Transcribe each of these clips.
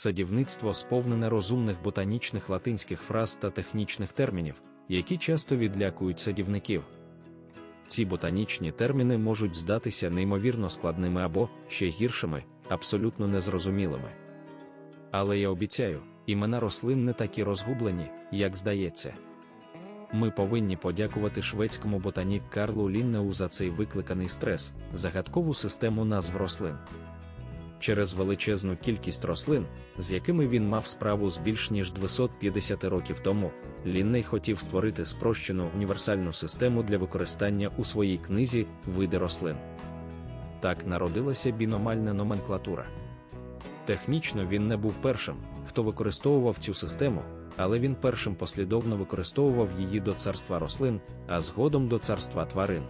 Садівництво сповнене розумних ботанічних латинських фраз та технічних термінів, які часто відлякують садівників. Ці ботанічні терміни можуть здатися неймовірно складними або, ще гіршими, абсолютно незрозумілими. Але я обіцяю, імена рослин не такі розгублені, як здається. Ми повинні подякувати шведському ботанік Карлу Ліннеу за цей викликаний стрес, загадкову систему назв рослин. Через величезну кількість рослин, з якими він мав справу з більш ніж 250 років тому, Лінней хотів створити спрощену універсальну систему для використання у своїй книзі Види рослин. Так народилася біномальна номенклатура. Технічно він не був першим, хто використовував цю систему, але він першим послідовно використовував її до царства рослин, а згодом до царства тварин.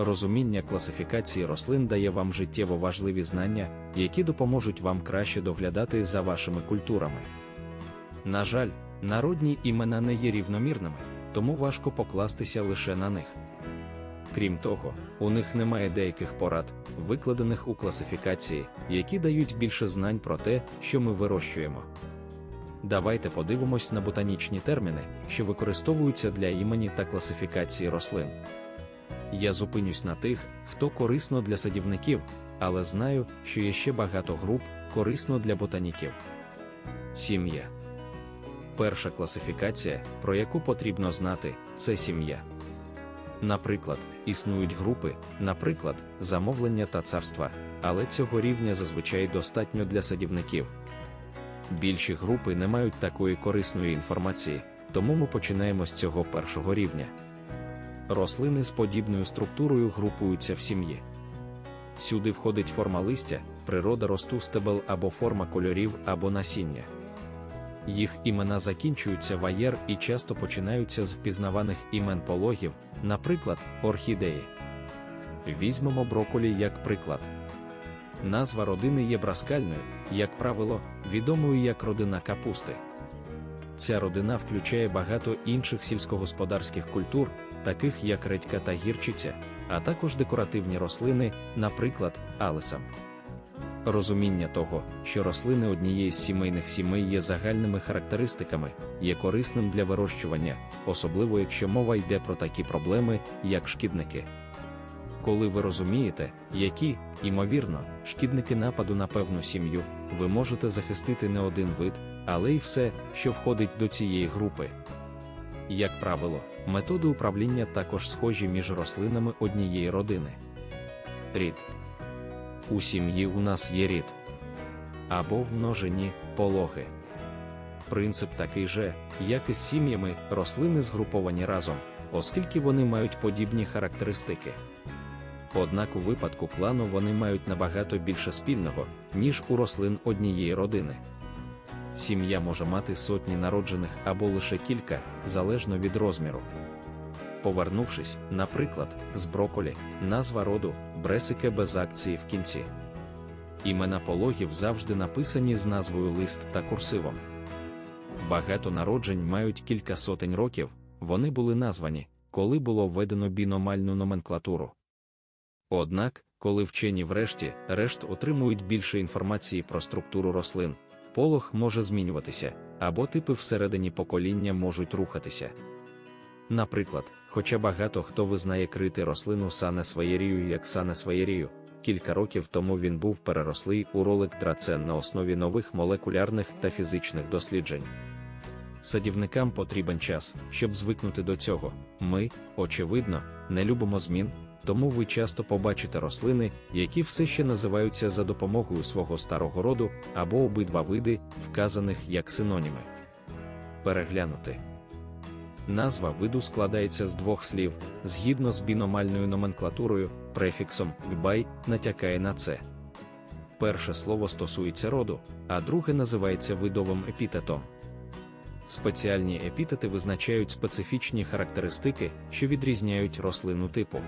Розуміння класифікації рослин дає вам життєво важливі знання, які допоможуть вам краще доглядати за вашими культурами. На жаль, народні імена не є рівномірними, тому важко покластися лише на них. Крім того, у них немає деяких порад, викладених у класифікації, які дають більше знань про те, що ми вирощуємо. Давайте подивимось на ботанічні терміни, що використовуються для імені та класифікації рослин. Я зупинюсь на тих, хто корисно для садівників, але знаю, що є ще багато груп, корисно для ботаніків. Сім'я. Перша класифікація, про яку потрібно знати, це сім'я. Наприклад, існують групи, наприклад, замовлення та царства, але цього рівня зазвичай достатньо для садівників. Більші групи не мають такої корисної інформації, тому ми починаємо з цього першого рівня. Рослини з подібною структурою групуються в сім'ї. Сюди входить форма листя, природа росту стебел або форма кольорів або насіння. Їх імена закінчуються в аєр і часто починаються з впізнаваних імен пологів, наприклад, орхідеї. Візьмемо броколі як приклад. Назва родини є браскальною, як правило, відомою як родина капусти. Ця родина включає багато інших сільськогосподарських культур, таких як редька та гірчиця, а також декоративні рослини, наприклад, алисам. Розуміння того, що рослини однієї з сімейних сімей є загальними характеристиками, є корисним для вирощування, особливо якщо мова йде про такі проблеми, як шкідники. Коли ви розумієте, які, ймовірно, шкідники нападу на певну сім'ю, ви можете захистити не один вид, але й все, що входить до цієї групи. Як правило, методи управління також схожі між рослинами однієї родини. Рід. У сім'ї у нас є рід. Або в пологи. Принцип такий же, як і з сім'ями, рослини згруповані разом, оскільки вони мають подібні характеристики. Однак у випадку клану вони мають набагато більше спільного, ніж у рослин однієї родини. Сім'я може мати сотні народжених або лише кілька, залежно від розміру. Повернувшись, наприклад, з броколі, назва роду бресике без акції в кінці. Імена пологів завжди написані з назвою лист та курсивом. Багато народжень мають кілька сотень років, вони були названі, коли було введено біномальну номенклатуру. Однак, коли вчені врешті решт отримують більше інформації про структуру рослин, полог може змінюватися, або типи всередині покоління можуть рухатися. Наприклад, хоча багато хто визнає крити рослину санесваєрію як санесваєрію, кілька років тому він був перерослий у ролик драцен на основі нових молекулярних та фізичних досліджень. Садівникам потрібен час, щоб звикнути до цього. Ми, очевидно, не любимо змін, тому ви часто побачите рослини, які все ще називаються за допомогою свого старого роду або обидва види, вказаних як синоніми. Переглянути. Назва виду складається з двох слів, згідно з біномальною номенклатурою, префіксом «гбай» натякає на це. Перше слово стосується роду, а друге називається видовим епітетом. Спеціальні епітети визначають специфічні характеристики, що відрізняють рослину типу.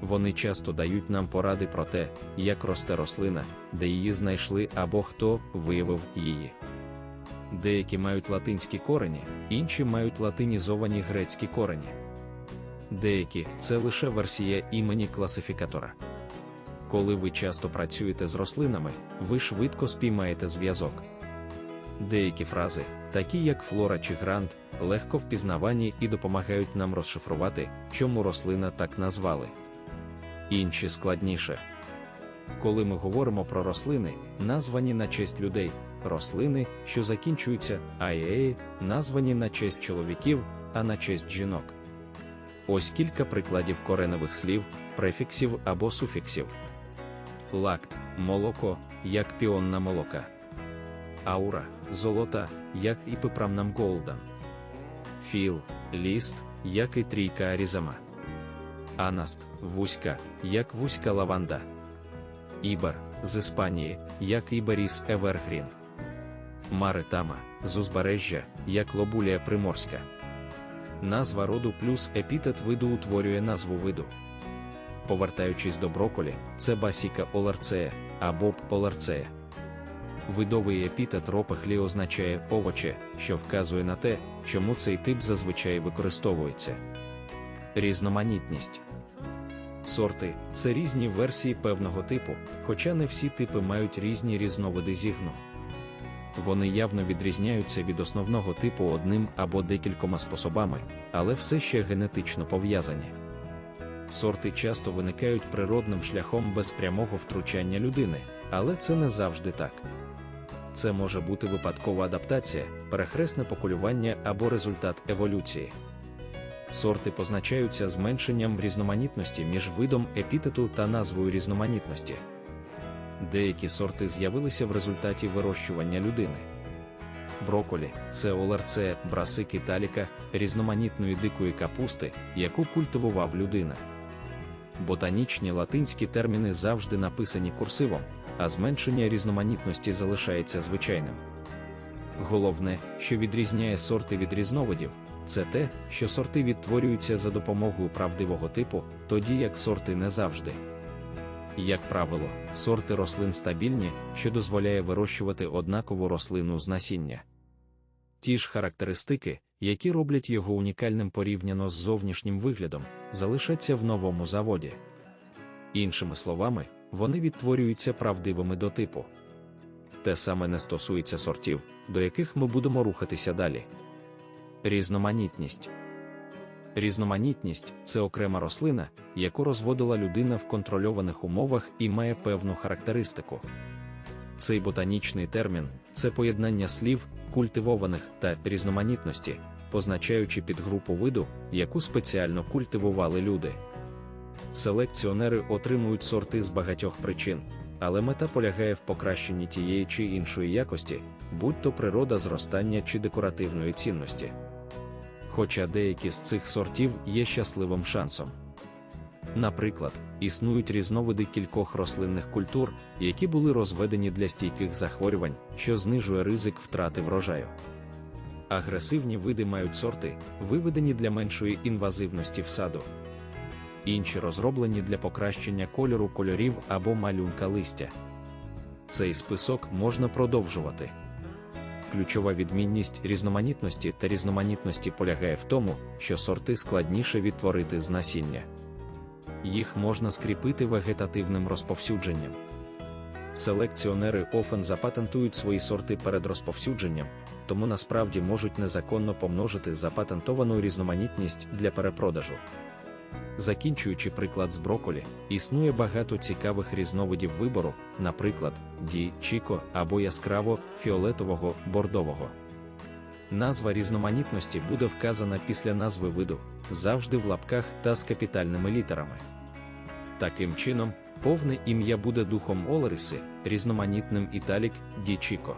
Вони часто дають нам поради про те, як росте рослина, де її знайшли або хто виявив її. Деякі мають латинські корені, інші мають латинізовані грецькі корені. Деякі це лише версія імені класифікатора. Коли ви часто працюєте з рослинами, ви швидко спіймаєте зв'язок. Деякі фрази, такі як флора чи грант, легко впізнавані і допомагають нам розшифрувати, чому рослина так назвали. Інші складніше. Коли ми говоримо про рослини, названі на честь людей, рослини, що закінчуються аєї, названі на честь чоловіків, а на честь жінок. Ось кілька прикладів кореневих слів, префіксів або суфіксів. Лакт молоко, як піонна молока. Аура золота, як і пепрамнам голдан. Філ ліст, як і трійка арізама. Анаст вузька, як вузька лаванда. Ібер з Іспанії, як Іберіс Евергрін. Маритама з узбережжя, як лобулія приморська. Назва роду плюс епітет виду утворює назву виду. Повертаючись до броколі, це басіка оларцея або поларцея. Видовий епітет ропехлі означає овоче, що вказує на те, чому цей тип зазвичай використовується. Різноманітність сорти це різні версії певного типу, хоча не всі типи мають різні різновиди зігну. Вони явно відрізняються від основного типу одним або декількома способами, але все ще генетично пов'язані. Сорти часто виникають природним шляхом без прямого втручання людини, але це не завжди так. Це може бути випадкова адаптація, перехресне покулювання або результат еволюції. Сорти позначаються зменшенням різноманітності між видом епітету та назвою різноманітності. Деякі сорти з'явилися в результаті вирощування людини. Броколі це олерце брасик італіка, різноманітної дикої капусти, яку культивував людина. Ботанічні латинські терміни завжди написані курсивом, а зменшення різноманітності залишається звичайним. Головне, що відрізняє сорти від різновидів, це те, що сорти відтворюються за допомогою правдивого типу, тоді як сорти не завжди. Як правило, сорти рослин стабільні, що дозволяє вирощувати однакову рослину з насіння. Ті ж характеристики, які роблять його унікальним порівняно з зовнішнім виглядом, залишаться в новому заводі. Іншими словами, вони відтворюються правдивими до типу. Те саме не стосується сортів, до яких ми будемо рухатися далі. Різноманітність. Різноманітність це окрема рослина, яку розводила людина в контрольованих умовах і має певну характеристику. Цей ботанічний термін це поєднання слів, культивованих та різноманітності, позначаючи підгрупу виду, яку спеціально культивували люди. Селекціонери отримують сорти з багатьох причин, але мета полягає в покращенні тієї чи іншої якості, будь то природа зростання чи декоративної цінності. Хоча деякі з цих сортів є щасливим шансом. Наприклад, існують різновиди кількох рослинних культур, які були розведені для стійких захворювань, що знижує ризик втрати врожаю. Агресивні види мають сорти, виведені для меншої інвазивності в саду. Інші розроблені для покращення кольору кольорів або малюнка листя. Цей список можна продовжувати. Ключова відмінність різноманітності та різноманітності полягає в тому, що сорти складніше відтворити з насіння. Їх можна скріпити вегетативним розповсюдженням. Селекціонери офен запатентують свої сорти перед розповсюдженням, тому насправді можуть незаконно помножити запатентовану різноманітність для перепродажу. Закінчуючи приклад з броколі, існує багато цікавих різновидів вибору, наприклад, ді, чіко або яскраво фіолетового бордового. Назва різноманітності буде вказана після назви виду, завжди в лапках та з капітальними літерами. Таким чином, повне ім'я буде духом Олеріси, різноманітним італік Ді Чіко.